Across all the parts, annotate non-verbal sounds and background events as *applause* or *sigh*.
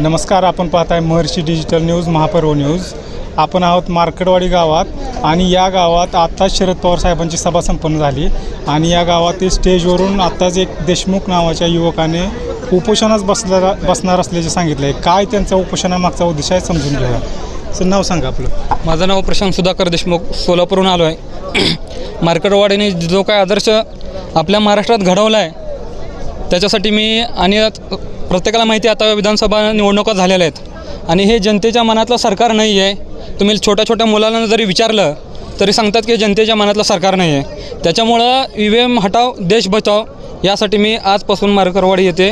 नमस्कार आपण पाहताय Maharshi digital news Mahaparv news आपण आहोत मार्केटवाडी गावात आणि या गावात आत्ताच शरद पवार साहेबांची सभा संपन्न झाली आणि या गावातील स्टेजवरून आत्ताच एक देशमुख नावाच्या युवकाने उपोषणास बसला बसणार असल्याचे सांगितलं आहे काय त्यांचा उपोषणामागचा उद्देश आहे समजून घेऊया. सर नाव सांगा आपलं. माझं नाव प्रशांत सुधाकर देशमुख सोलापूरहून आलो आहे. *clears throat* मार्केटवाडीने जो काय आदर्श आपल्या महाराष्ट्रात घडवला आहे त्याच्यासाठी मी आणि प्रत्येकाला माहिती आहे आता विधानसभा निवडणुका झालेल्या आहेत. आणि हे जनतेच्या मनातलं सरकार नाही आहे. तुम्ही छोट्या छोट्या मुलांना जरी विचारलं तरी सांगतात की जनतेच्या मनातलं सरकार नाही आहे. त्याच्यामुळं ई व्ही एम हटाव देश बचाव यासाठी मी आजपासून मारकरवाडी येथे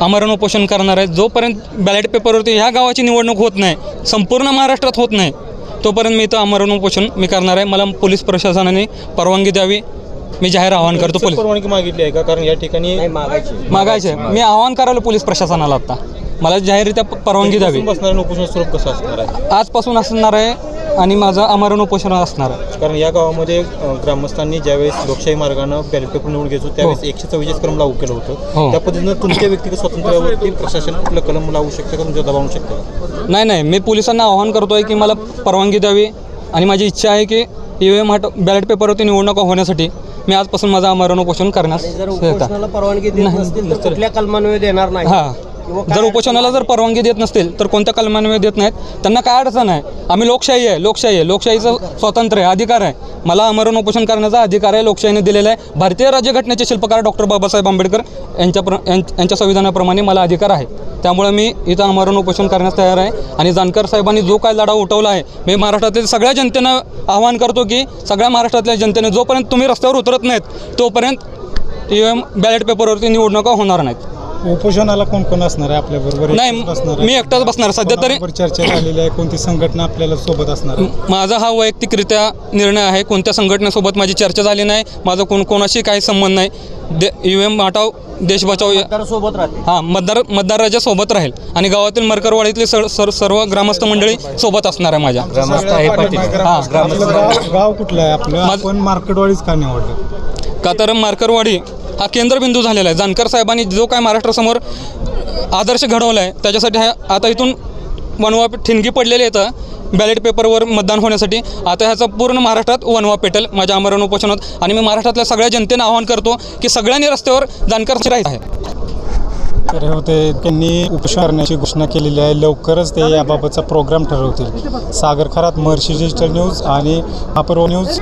आमरण उपोषण करणार आहे. जोपर्यंत बॅलेट पेपरवरती ह्या गावाची निवडणूक होत नाही संपूर्ण महाराष्ट्रात होत नाही तोपर्यंत मी इथं आमरण उपोषण मी करणार आहे. मला पोलीस प्रशासनाने परवानगी द्यावी. मी जाहीर आवाहन करतो पोलीस परवानगी मागितली आहे का? कारण या ठिकाणी मागायचे. मी आवाहन करायला पोलीस प्रशासनाला आता. मला जाहीररित्या परवानगी द्यावी. बसणाऱ्या उपोषण स्वरूप कसं असणार आहे? आजपासून असणार आहे आणि माझं आमरण उपोषण असणार आहे. कारण या गावामध्ये ग्रामस्थांनी ज्यावेळेस लोकशाही मार्गानं बॅलेट पेपर निवडून घ्यायचो त्यावेळेस एकशे चव्वेचाळीस कलम लागू केलं होतं. हो. त्या पद्धतीनं तुमच्या व्यक्तिगत स्वातंत्र्यावरती प्रशासन कुठलं कलम लागू शकतं का? तुमच्या दबाव शकतं नाही नाही. मी पोलिसांना आवाहन करतो आहे की मला परवानगी द्यावी. आणि माझी इच्छा आहे की ई व्ही एम हट बॅलेट पेपरवरती निवडणुका होण्यासाठी मी आजपासून माझं आमरण उपोषण करण्यास जर येतात उपोषणाला परवानगी देत नसतील तर कुठल्या कलमान्वये देणार नाही. हां. जर उपोषणाला जर परवानगी देत नसतील तर कोणत्या कलमान्वये देत नाहीत? त्यांना काय अडचण आहे? आम्ही लोकशाही आहे लोकशाही आहे. लोकशाहीचं स्वातंत्र्य आहे अधिकार आहे. मला आमरण उपोषण करण्याचा अधिकार आहे लोकशाहीने दिलेला आहे. भारतीय राज्यघटनेचे शिल्पकार डॉक्टर बाबासाहेब आंबेडकर यांच्या प्र यांच्या संविधानाप्रमाणे मला अधिकार आहे. त्यामुळे मी इथं आमरण उपोषण करण्यास तयार आहे. आणि जानकर साहेबांनी जो काय लढा उठवला आहे मी महाराष्ट्रातील सगळ्या जनतेनं आवाहन करतो की सगळ्या महाराष्ट्रातल्या जनतेने जोपर्यंत तुम्ही रस्त्यावर उतरत नाहीत तोपर्यंत ई एम बॅलेट पेपरवरती निवडणुका होणार नाहीत. उपोषणाला कोण कोण असणार आहे आपल्याबरोबर नाही एकटाच बसणार आहे? मी एकटाच बसणार सध्या तरी चर्चा झालेली आहे? कोणती संघटना आपल्याला सोबत असणार आहे? माझा हा वैयक्तिकरित्या निर्णय आहे. कोणत्या संघटनेसोबत माझी चर्चा झाली नाही माझा कोण कोणाशी काही संबंध नाही. दे यू एम हटाव देश बचाव सोबत राहते हां मतदार मतदार राजा सोबत राहील. आणि गावातील मरकरवाडीतले सर सर सर्व ग्रामस्थ मंडळी सोबत असणार आहे माझ्या. ग्रामस्थ आपलं गाव- गाव कुठलं आहे? आपलं आपण मार्केटवाडीच का निवडलं? का तर मार्करवाडी हा केंद्रबिंदू झालेला आहे. जानकर साहेबांनी जो काय महाराष्ट्रासमोर आदर्श घडवला आहे त्याच्यासाठी हा आता इथून वनवा ठिणगी पडलेली येतं बॅलेट पेपरवर मतदान होण्यासाठी. आता ह्याचा पूर्ण महाराष्ट्रात वनवा पेटेल माझ्या आमरण उपोषणात. आणि मी महाराष्ट्रातल्या सगळ्या जनतेनं आवाहन करतो की सगळ्यांनी रस्त्यावर जानकर राहायचं आहे. तर होते त्यांनी उपचारण्याची करण्याची घोषणा केलेली आहे. लवकरच ते याबाबतचा प्रोग्राम ठरवतील. सागर खरात महर्षी डिजिटल न्यूज आणि महापर्व न्यूज